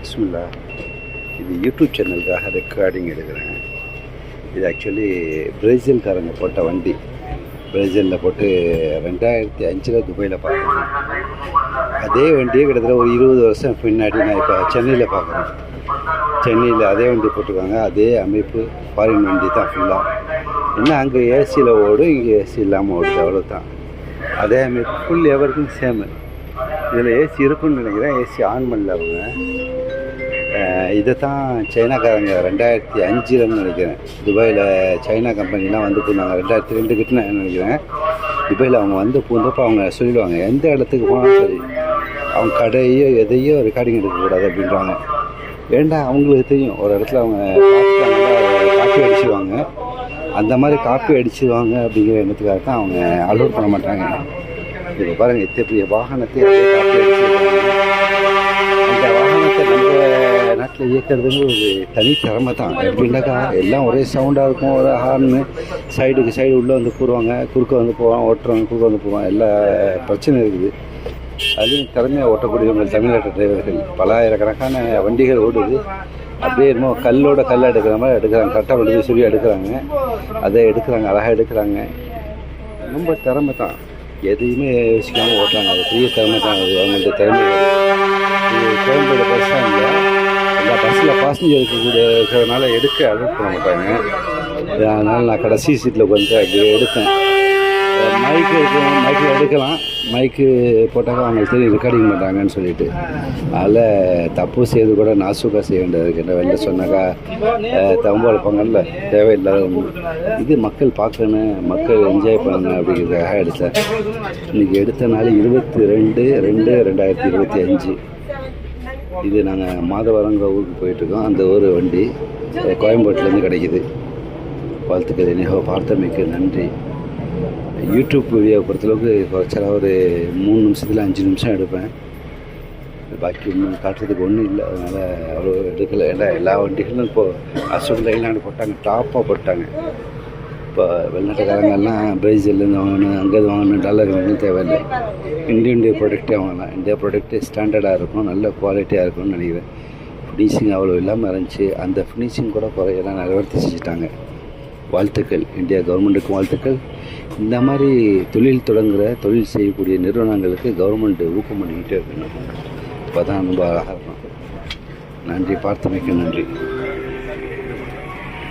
பிஸ்மில்லா. இது YouTube சேனலுக்காக recording எடுக்கிறேன். இது ஆக்சுவலி பிரேசில்காரங்க போட்ட வண்டி. பிரேசிலில் போட்டு ரெண்டாயிரத்தி அஞ்சில் துபாயில் பார்த்தேன். அதே வண்டியே கிட்டத்தட்ட ஒரு இருபது வருஷம் பின்னாடி நான் இப்போ சென்னையில் பார்க்குறேன். சென்னையில் அதே வண்டி போட்டிருக்காங்க. அதே அமைப்பு ஃபாரின் வண்டி தான் ஃபுல்லாக என்ன அங்கே ஏசியில் ஓடும் இங்கே ஏசி இல்லாமல் ஓடுது. அவ்வளோதான் அதே அமைப்பு ஃபுல் எவருக்கும் சேமு இதில் ஏசி இருக்குன்னு நினைக்கிறேன். ஏசி ஆன் பண்ணல அவங்க. இதை தான் சைனாக்காரங்க ரெண்டாயிரத்தி அஞ்சில்னு நினைக்கிறேன். துபாயில் சைனா கம்பெனிலாம் வந்து போனாங்க ரெண்டாயிரத்தி ரெண்டு கிட்ட நான் நினைக்கிறேன். துபாயில் அவங்க வந்து பூந்தப்போ அவங்க சொல்லிடுவாங்க எந்த இடத்துக்கு போனாலும் சரி அவங்க கடையோ எதையோ ரெக்கார்டிங் எடுக்கக்கூடாது அப்படின்றாங்க. ஏண்டா அவங்களுக்கு தெரியும் ஒரு இடத்துல அவங்க காப்பி அடிச்சிருவாங்க. அந்த மாதிரி காப்பி அடிச்சிருவாங்க அப்படிங்கிற எண்ணத்துக்காக தான் அவங்க அலோட் பண்ண மாட்டாங்க. இப்போ பாருங்கள் எத்தனை பெரிய வாகனத்தை அந்த வாகனத்தை நம்ம நாட்டில் இயக்கிறதுன்னு ஒரு தனி திறமை தான் எப்படின்னாக்கா எல்லாம் ஒரே சவுண்டாக இருக்கும் ஒரு ஹார்னு சைடுக்கு சைடு உள்ளே வந்து கூறுவாங்க குறுக்க வந்து போவான் ஓட்டுறவங்க குறுக்க வந்து போவான் எல்லா பிரச்சனையும் இருக்குது அதுலேயும் திறமையாக ஓட்டக்கூடியவங்க தமிழ்நாட்டு டிரைவர்கள் பலாயிரக்கணக்கான வண்டிகள் ஓடுது அப்படியே என்னமோ கல்லோட கல் எடுக்கிற மாதிரி எடுக்கிறாங்க கரெக்டாக வண்டி சொல்லி எடுக்கிறாங்க அதை எடுக்கிறாங்க அழகாக எடுக்கிறாங்க ரொம்ப திறமை தான் எதையுமே யோசிக்காமல் ஓட்டுறாங்க. அது பெரிய திறமை தான். அது அவங்கள்ட்ட திறமை. இது கோயம்பேடு பஸ் ஸ்டாண்டில் எல்லா பஸ்ஸில் பாசஞ்சர் இருக்கக்கூடிய இருக்கிறதுனால எடுக்க அலோட் பண்ண மாட்டாங்க. அதனால் நான் கடைசி சீட்டில் உட்காந்து அப்படியே எடுத்தேன். மைக்கு இருக்கும் மைக்கில் எடுக்கலாம். மைக்கு போட்டாக்க அவங்க தெரியும் ரெக்கார்டிங் பண்ணுறாங்கன்னு சொல்லிட்டு. அதில் தப்பு செய்து கூட நாசுக்காக செய்ய வேண்டியது இருக்கின்ற வெளில சொன்னாக்கா தம்பு அழைப்பாங்கல்ல தேவையில்லாத இது மக்கள் பார்க்கணும் மக்கள் என்ஜாய் பண்ணணும் அப்படிங்கிறதுக்காக எடுத்தேன். இன்றைக்கி எடுத்த நாள் இருபத்தி ரெண்டு ரெண்டு ரெண்டாயிரத்தி இருபத்தி அஞ்சு. இது நாங்கள் மாதவரங்கிற ஊருக்கு போயிட்டுருக்கோம். அந்த ஊர் வண்டி கோயம்பேட்டிலேருந்து கிடைக்கிது. வாழ்த்துக்கள் என்னையோ பார்த்தமைக்கு நன்றி. யூடியூப் வீடியோ பொறுத்தளவுக்கு குறைச்சலா ஒரு மூணு நிமிஷத்தில் அஞ்சு நிமிஷம் எடுப்பேன். பாக்கி ஒன்றும் காட்டுறதுக்கு ஒன்றும் இல்லை. அதனால் அவ்வளோ எடுக்கலை. ஏன்னா எல்லா வண்டிகளும் இப்போது அசோக் லைலாண்டு போட்டாங்க. டாப்பாக போட்டாங்க. இப்போ வெளிநாட்டுக்காரங்கெல்லாம் பிரேசில்லேருந்து வாங்கணும் அங்கேருந்து வாங்கணும் டாலர் வாங்கணும் தேவையில்லை. இந்திய இந்திய ப்ராடக்ட்டே வாங்கலாம். இந்தியா ப்ராடக்ட்டு ஸ்டாண்டர்டாக இருக்கும். நல்ல குவாலிட்டியாக இருக்கும்னு நினைக்கிறேன். ஃபினிஷிங் அவ்வளோ இல்லாமல் இருந்துச்சு. அந்த ஃபினிஷிங் கூட குறையெல்லாம் நிறைவேற்றி செஞ்சுட்டாங்க வாழ்த்துக்கள் இந்தியா கவர்மெண்ட்டுக்கும் வாழ்த்துக்கள். இந்த மாதிரி தொழில் தொடங்குகிற தொழில் செய்யக்கூடிய நிறுவனங்களுக்கு கவர்மெண்ட் ஊக்கம் பண்ணிக்கிட்டே இருக்கணும். இப்போ தான் ரொம்ப அழகாக இருக்கும். நன்றி பார்த்தமைக்கு நன்றி.